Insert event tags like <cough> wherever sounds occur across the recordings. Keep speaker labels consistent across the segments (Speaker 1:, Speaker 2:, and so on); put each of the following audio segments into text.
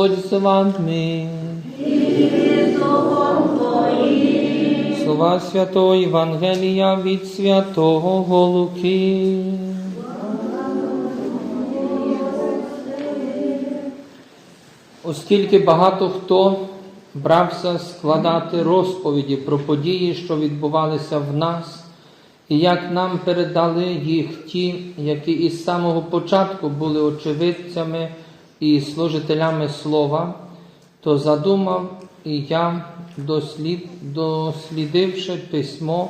Speaker 1: Господь з вами. Слова Святого Євангелія від Святого Луки. Оскільки багато хто брався складати розповіді про події, що відбувалися в нас, і як нам передали їх ті, які із самого початку були очевидцями і служителями слова, то задумав і я, дослід, дослідивши письмо,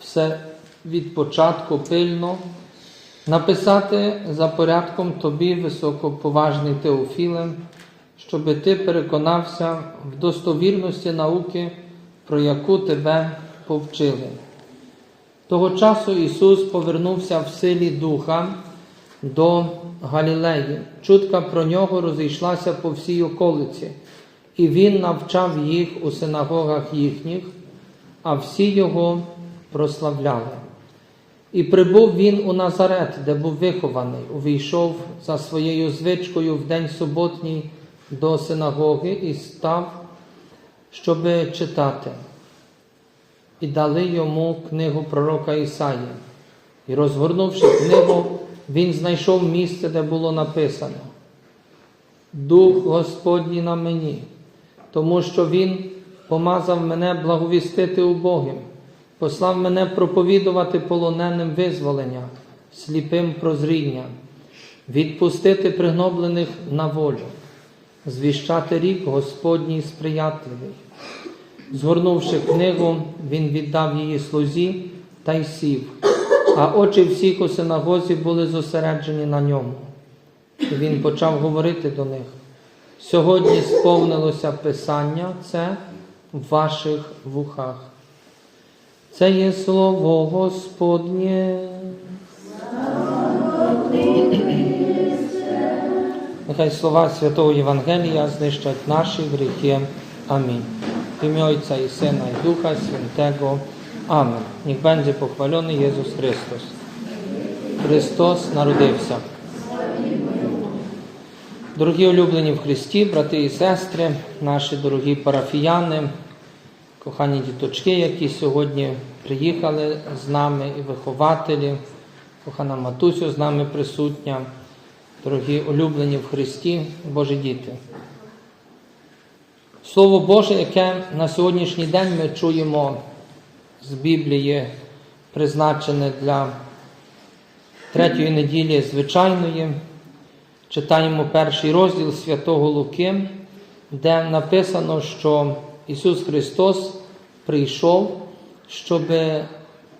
Speaker 1: все від початку пильно, написати за порядком тобі, високоповажний Теофілем, щоби ти переконався в достовірності науки, про яку тебе повчили. Того часу Ісус повернувся в силі Духа до Галілеї. Чутка про нього розійшлася по всій околиці, і Він навчав їх у синагогах їхніх, а всі його прославляли. І прибув він у Назарет, де був вихований, увійшов за своєю звичкою в день суботній до синагоги і став, щоби читати. І дали йому книгу пророка Ісаї. І розгорнувши книгу, він знайшов місце, де було написано: Дух Господній на мені, тому що Він помазав мене благовістити убогим, послав мене проповідувати полоненим визволення, сліпим прозріння, відпустити пригноблених на волю, звіщати рік Господній сприятливий. Згорнувши книгу, він віддав її слузі та й сів, а очі всіх у синагозі були зосереджені на ньому. І він почав говорити до них. Сьогодні сповнилося Писання це в ваших вухах. Це є слово Господнє. Нехай слова Святого Євангелія знищать наші гріхи. Амінь. W imię Ojca i Syna i Ducha Świętego. Amen. Niech będzie pochwalony Jezus Chrystus. Христос народився. Дорогі улюблені в Христі, брати і сестри, наші дорогі парафіяни, кохані діточки, які сьогодні приїхали з нами, і вихователі, кохана матусю з нами присутня, дорогі улюблені в Христі, Божі діти. Слово Боже, яке на сьогоднішній день ми чуємо з Біблії, призначене для третьої неділі звичайної, читаємо перший розділ Святого Луки, де написано, що Ісус Христос прийшов, щоб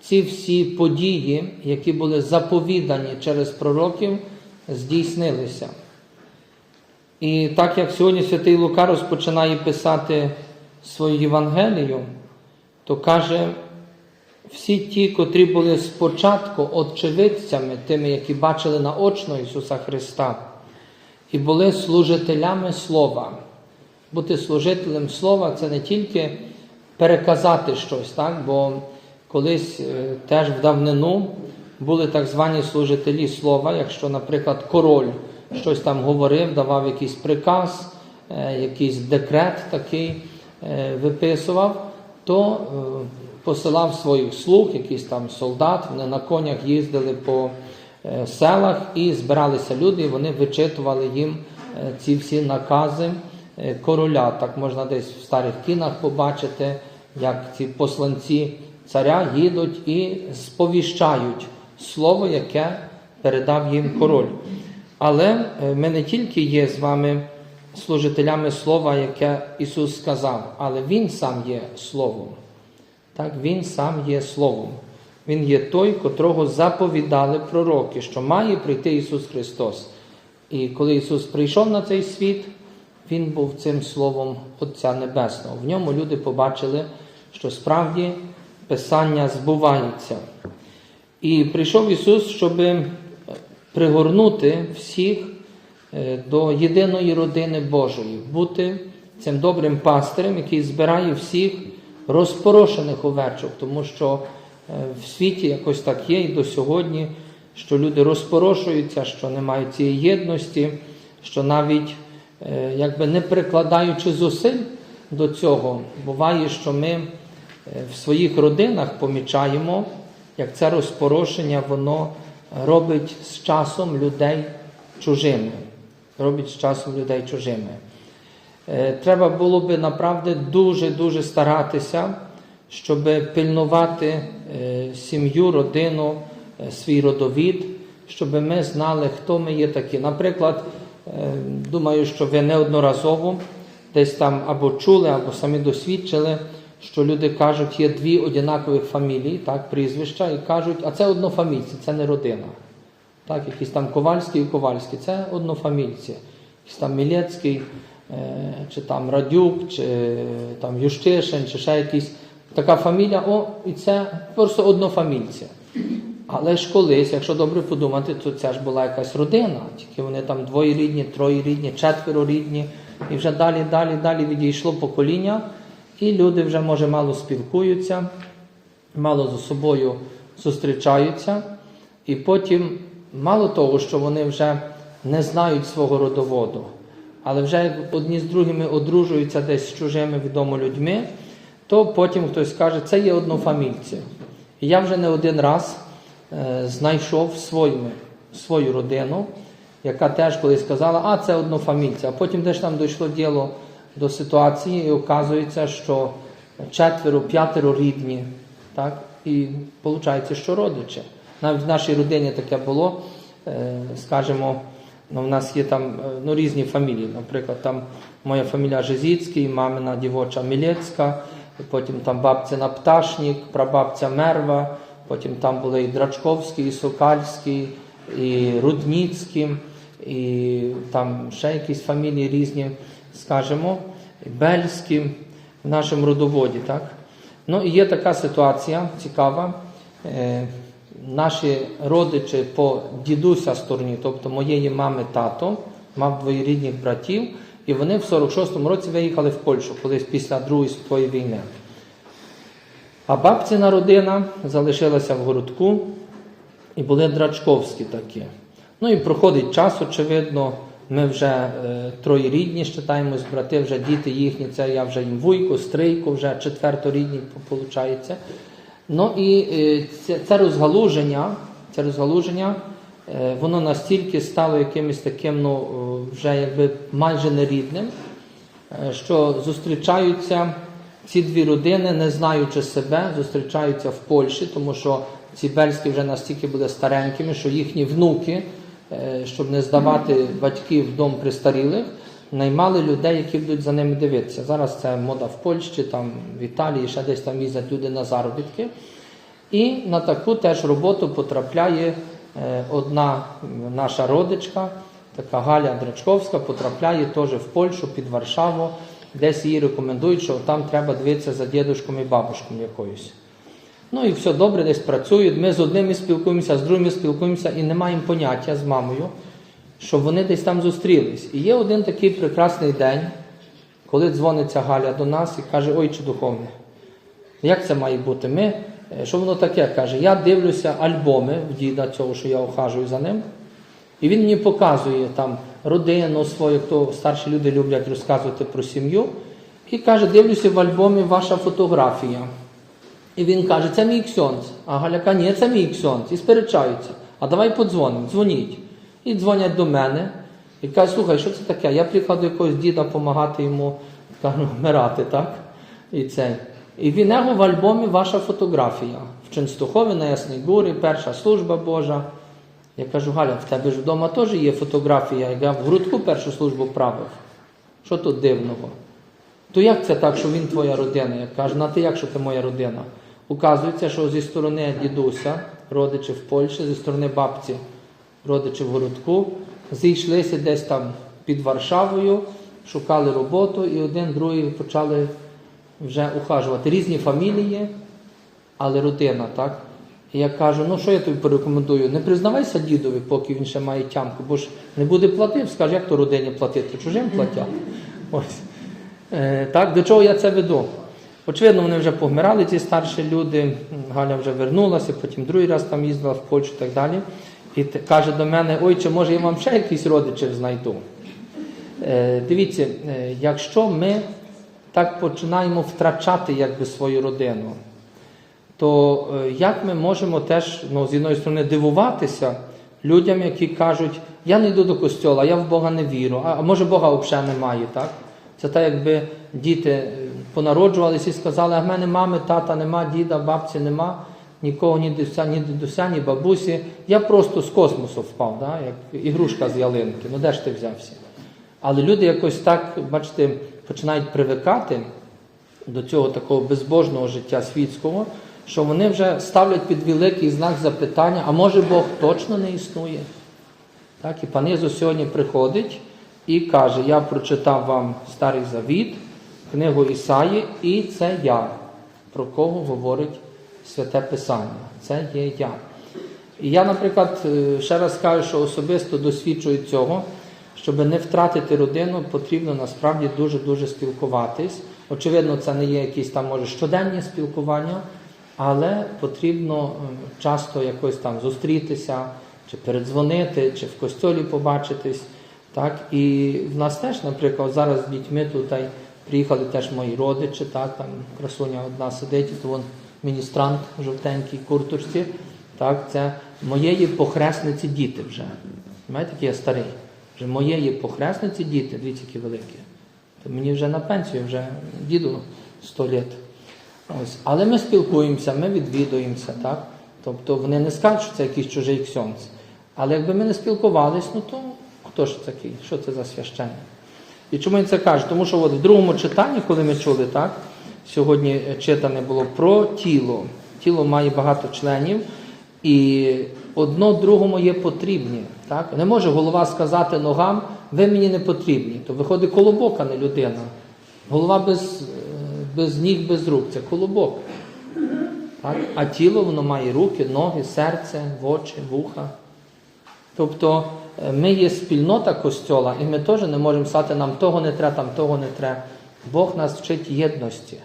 Speaker 1: ці всі події, які були заповідані через пророків, здійснилися. І так як сьогодні святий Лука розпочинає писати свою Євангелію, то каже, всі ті, котрі були спочатку очевидцями, тими, які бачили наочно Ісуса Христа, і були служителями Слова. Бути служителем Слова це не тільки переказати щось, так? бо колись теж в давнину були так звані служителі Слова, якщо, наприклад, король щось там говорив, давав якийсь приказ, якийсь декрет такий виписував, то посилав своїх слуг, якийсь там солдат, вони на конях їздили по селах і збиралися люди, і вони вичитували їм ці всі накази короля. Так можна десь в старих кінах побачити, як ці посланці царя їдуть і сповіщають слово, яке передав їм король. Але ми не тільки є з вами служителями Слова, яке Ісус сказав, але Він сам є Словом. Так, Він сам є Словом. Він є той, котрого заповідали пророки, що має прийти Ісус Христос. І коли Ісус прийшов на цей світ, Він був цим Словом Отця Небесного. В ньому люди побачили, що справді Писання збувається. І прийшов Ісус, щоби пригорнути всіх до єдиної родини Божої, бути цим добрим пастирем, який збирає всіх розпорошених овечок, тому що в світі якось так є і до сьогодні, що люди розпорошуються, що не мають цієї єдності, що навіть е, якби не прикладаючи зусиль до цього, буває, що ми е, в своїх родинах помічаємо, як це розпорошення воно робить з часом людей чужими. Робить з часом людей чужими. Е, Треба було би направді дуже-дуже старатися, щоб пильнувати е, сім'ю, родину, е, свій родовід, щоб ми знали, хто ми є такі. Наприклад, думаю, що ви неодноразово десь там або чули, або самі досвідчили, що люди кажуть, є дві однакових фамілії, так, прізвища, і кажуть, а це однофамільці, це не родина. Так, якийсь там Ковальський і Ковальський, це однофамільці. Якийсь там Мілецький, чи там Радюк, чи е, там Ющишин, чи ще якийсь. Така фамілія, о, і це просто однофамільці. Але ж колись, якщо добре подумати, то це ж була якась родина. Тільки вони там двоєрідні, троєрідні, четверорідні. І вже далі, далі, далі відійшло покоління, і люди вже, може, мало спілкуються, мало з собою зустрічаються. І потім, мало того, що вони вже не знають свого родоводу, але вже одні з другими одружуються десь з чужими відомо людьми, то потім хтось каже, це є однофамільці. І я вже не один раз е, знайшов своїми, свою родину, яка теж колись сказала, а це однофамільці. А потім теж там дійшло діло до ситуації, і оказується, що четверо, п'ятеро рідні, так? і виходить, що родичі. Навіть в нашій родині таке було, е, скажімо, ну, в нас є там е, ну, різні фамілії. Наприклад, там моя фамілія Жизіцький, мамина дівоча Мілецька, потім там бабця Пташнік, прабабця Мерва, потім там були і Драчковський, і Сокальський, і Рудніцький, і там ще якісь фамілії різні, скажімо, Бельські в нашому родоводі. Так? Ну і є така ситуація цікава. Наші родичі по дідуся стороні, тобто моєї мами тато, мав двоєрідних братів, і вони в 46-му році виїхали в Польщу, колись після Другої світової війни. А бабціна родина залишилася в городку і були драчковські такі. Ну і проходить час, очевидно, ми вже е, троєрідні вважаємось, брати, вже діти їхні, це я вже їм вуйко, стрийко, вже четверторідні, виходить. Ну і це, це розгалуження, це розгалуження, е, воно настільки стало якимось таким, ну, вже якби майже нерідним, е, що зустрічаються ці дві родини, не знаючи себе, зустрічаються в Польщі, тому що ці бельські вже настільки були старенькими, що їхні внуки, е, щоб не здавати батьків в дом престарілих, наймали людей, які будуть за ними дивитися. Зараз це мода в Польщі, там в Італії, ще десь там їздять люди на заробітки. І на таку теж роботу потрапляє е, одна наша родичка, така Галя Драчковська, потрапляє теж в Польщу під Варшаву, десь їй рекомендують, що там треба дивитися за дідушком і бабушком якоюсь. Ну і все добре, десь працюють. Ми з одними спілкуємося, з другими спілкуємося і не маємо поняття з мамою, що вони десь там зустрілись. І є один такий прекрасний день, коли дзвониться Галя до нас і каже, ой, чи духовне, як це має бути? Ми, е, що воно таке каже? Я дивлюся альбоми в діда цього, що я охажую за ним. І він мені показує там родину свою, хто старші люди люблять розказувати про сім'ю. І каже, дивлюся в альбомі ваша фотографія. І він каже, це мій ксьонц. А Галя каже, ні, це мій ксьонц. І сперечаються. А давай подзвонимо, дзвоніть. І дзвонять до мене. І кажуть, слухай, що це таке? Я приїхав до якогось діда допомагати йому кажу, вмирати, так? І цей. І в нього в альбомі ваша фотографія. В Ченстухові на Ясній Горі, перша служба Божа. Я кажу, Галя, в тебе ж вдома теж є фотографія, я в грудку першу службу правив. Що тут дивного? То як це так, що він твоя родина? Я кажу, на ти як, що ти моя родина? Указується, що зі сторони дідуся, родичі в Польщі, зі сторони бабці, родичі в городку, зійшлися десь там під Варшавою, шукали роботу, і один другий почали вже ухажувати. Різні фамілії, але родина, так? І я кажу, ну що я тобі порекомендую? Не признавайся дідові, поки він ще має тямку, бо ж не буде платив, скаже, як то родині платити, чужим платять. <laughs> Ось. Е, так, до чого я це веду? Очевидно, вони вже помирали, ці старші люди. Галя вже вернулася, потім другий раз там їздила в Польщу і так далі. І каже до мене, ой, чи може я вам ще якісь родичів знайду? Е, Дивіться, е, якщо ми так починаємо втрачати якби свою родину, то е, як ми можемо теж ну, з одної сторони дивуватися людям, які кажуть, я не йду до костьола, я в Бога не вірю, а а може Бога взагалі немає, так? Це так, якби діти е, понароджувалися і сказали, а в мене мами, тата нема, діда, бабці нема, нікого, ні дідуся, ні дідуся, ні бабусі. Я просто з космосу впав, да? як ігрушка з ялинки. Ну де ж ти взявся? Але люди якось так, бачите, починають привикати до цього такого безбожного життя світського, що вони вже ставлять під великий знак запитання, а може Бог точно не існує? Так, і пан Єсус сьогодні приходить і каже: Я прочитав вам Старий Завіт, книгу Ісаї, і це я, про кого говорить Святе Писання. Це є я. І я, наприклад, е, ще раз кажу, що особисто досвідчую цього, щоб не втратити родину, потрібно насправді дуже-дуже спілкуватись. Очевидно, це не є якісь там, може, щоденні спілкування, але потрібно е, часто якось там зустрітися, чи передзвонити, чи в костьолі побачитись. Так? І в нас теж, наприклад, зараз з дітьми тут приїхали теж мої родичі, так? там красуня одна сидить, то вон міністрант в жовтенькій курточці. Так? Це моєї похресниці діти вже. Знаєте, який я старий. Вже моєї похресниці діти, дивіться, які великі. То мені вже на пенсію, вже діду 100 літ. Ось. Але ми спілкуємося, ми відвідуємося, так? Тобто вони не скажуть, що це якийсь чужий ксьонц. Але якби ми не спілкувалися, ну то хто ж такий? Що це за священник? І чому я це кажу? Тому що от в другому читанні, коли ми чули, так, сьогодні е, читане було про тіло. Тіло має багато членів, і одно другому є потрібні. Так? Не може голова сказати ногам, ви мені не потрібні. То виходить колобок, а не людина. Голова без, е, без ніг, без рук це колобок. Так? А тіло воно має руки, ноги, серце, очі, вуха. Тобто е, ми є спільнота костьола, і ми теж не можемо сказати, нам того не треба, там того не треба. Бог нас вчить єдності.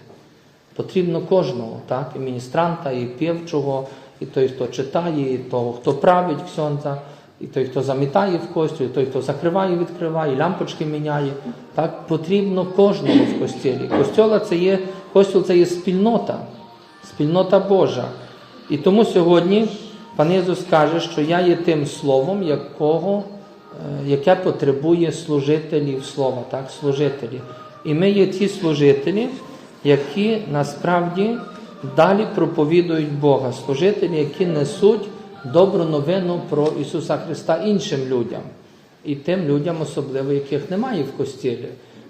Speaker 1: Потрібно кожного, так? і міністранта, і півчого, і той, хто читає, і того, хто править ксьонза, і той, хто замітає в костю, і той, хто закриває, відкриває, і лямпочки міняє. Так? Потрібно кожного в костілі. Костьола це є, костюл це є спільнота, спільнота Божа. І тому сьогодні пан Ісус каже, що я є тим словом, якого, е, яке потребує служителів слова, так? служителі. І ми є ті служителі, які насправді далі проповідують Бога, служителі, які несуть добру новину про Ісуса Христа іншим людям. І тим людям, особливо, яких немає в костілі.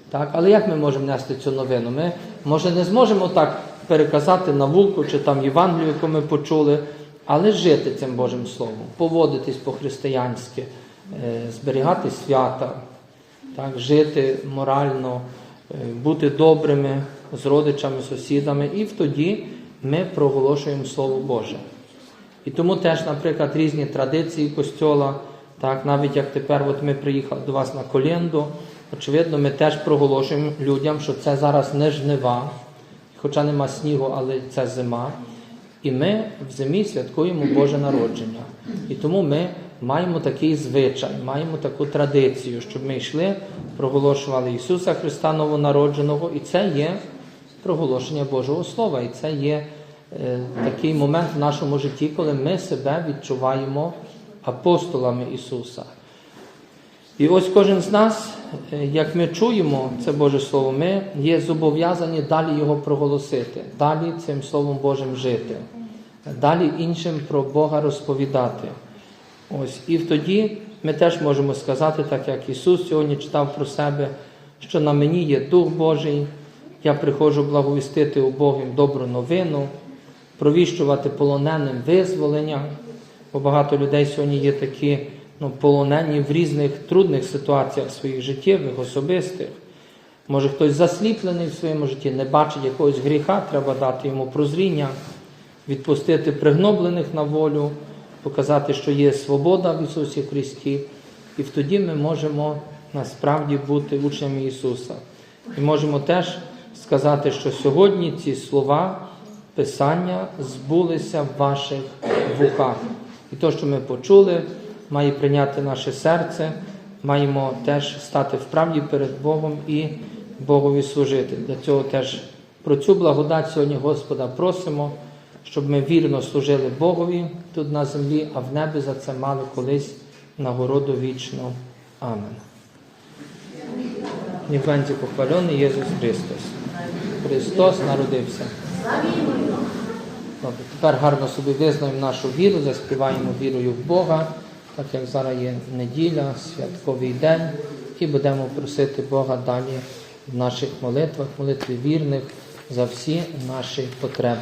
Speaker 1: Так? Але як ми можемо нести цю новину? Ми, може, не зможемо так переказати науку чи там Євангелію, яку ми почули, але жити цим Божим Словом, поводитись по-християнськи, е, зберігати свята, так? жити морально, бути добрими з родичами, сусідами, і тоді ми проголошуємо Слово Боже. І тому теж, наприклад, різні традиції костьола, так, навіть як тепер от ми приїхали до вас на коленду, очевидно, ми теж проголошуємо людям, що це зараз не жнива, хоча нема снігу, але це зима. І ми в зимі святкуємо Боже народження. І тому ми маємо такий звичай, маємо таку традицію, щоб ми йшли, проголошували Ісуса Христа Новонародженого, і це є проголошення Божого Слова. І це є е, такий момент в нашому житті, коли ми себе відчуваємо апостолами Ісуса. І ось кожен з нас, е, як ми чуємо це Боже Слово, ми є зобов'язані далі його проголосити, далі цим Словом Божим жити, далі іншим про Бога розповідати. Ось, І тоді ми теж можемо сказати, так як Ісус сьогодні читав про себе, що на мені є Дух Божий, я приходжу благовістити убогим добру новину, провіщувати полоненим визволення, бо багато людей сьогодні є такі ну, полонені в різних трудних ситуаціях своїх життєвих, особистих. Може, хтось засліплений в своєму житті, не бачить якогось гріха, треба дати йому прозріння, відпустити пригноблених на волю, показати, що є свобода в Ісусі Христі. І тоді ми можемо насправді бути учнями Ісуса. І можемо теж сказати, що сьогодні ці слова Писання збулися в ваших вухах. І те, що ми почули, має прийняти наше серце маємо теж стати в правді перед Богом і Богові служити. Для цього теж про цю благодать сьогодні Господа просимо, щоб ми вірно служили Богові тут на землі, а в небі за це мали колись нагороду вічну. Амен. Ніхвенці похвалений Єсус Христос. Христос народився. Добре, тепер гарно собі визнаємо нашу віру, заспіваємо вірою в Бога, так як зараз є неділя, святковий день, і будемо просити Бога далі в наших молитвах, молитві вірних за всі наші потреби.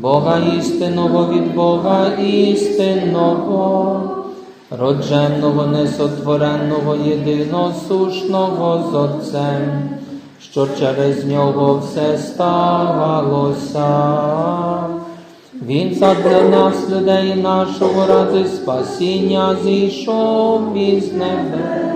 Speaker 1: Бога істинного від Бога істинного, родженого, несотвореного, єдиносушного з Отцем, що через нього все сталося. Він задля нас, людей нашого ради спасіння, зійшов із небес.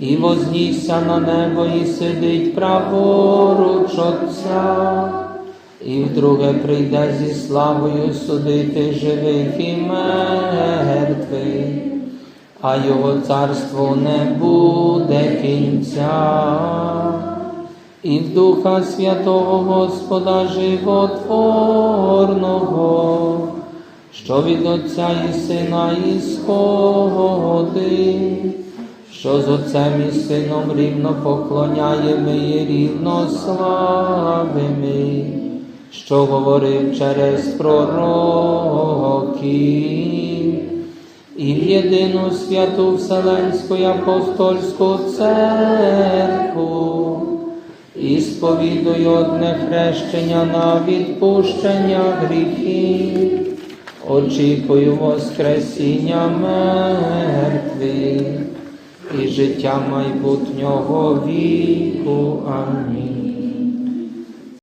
Speaker 1: І вознісся на небо і сидить праворуч Отця, і вдруге прийде зі славою судити живих і мертвих, а його царство не буде кінця. І в Духа Святого Господа Животворного, що від Отця і Сина ісходить, що з Отцем і Сином рівно поклоняємо і рівно славимо, що говорив через пророків, і в єдину святу Вселенську апостольську церкву, і сповідую одне хрещення на відпущення гріхів, очікую Воскресіння мертвих і життя майбутнього віку. Амінь.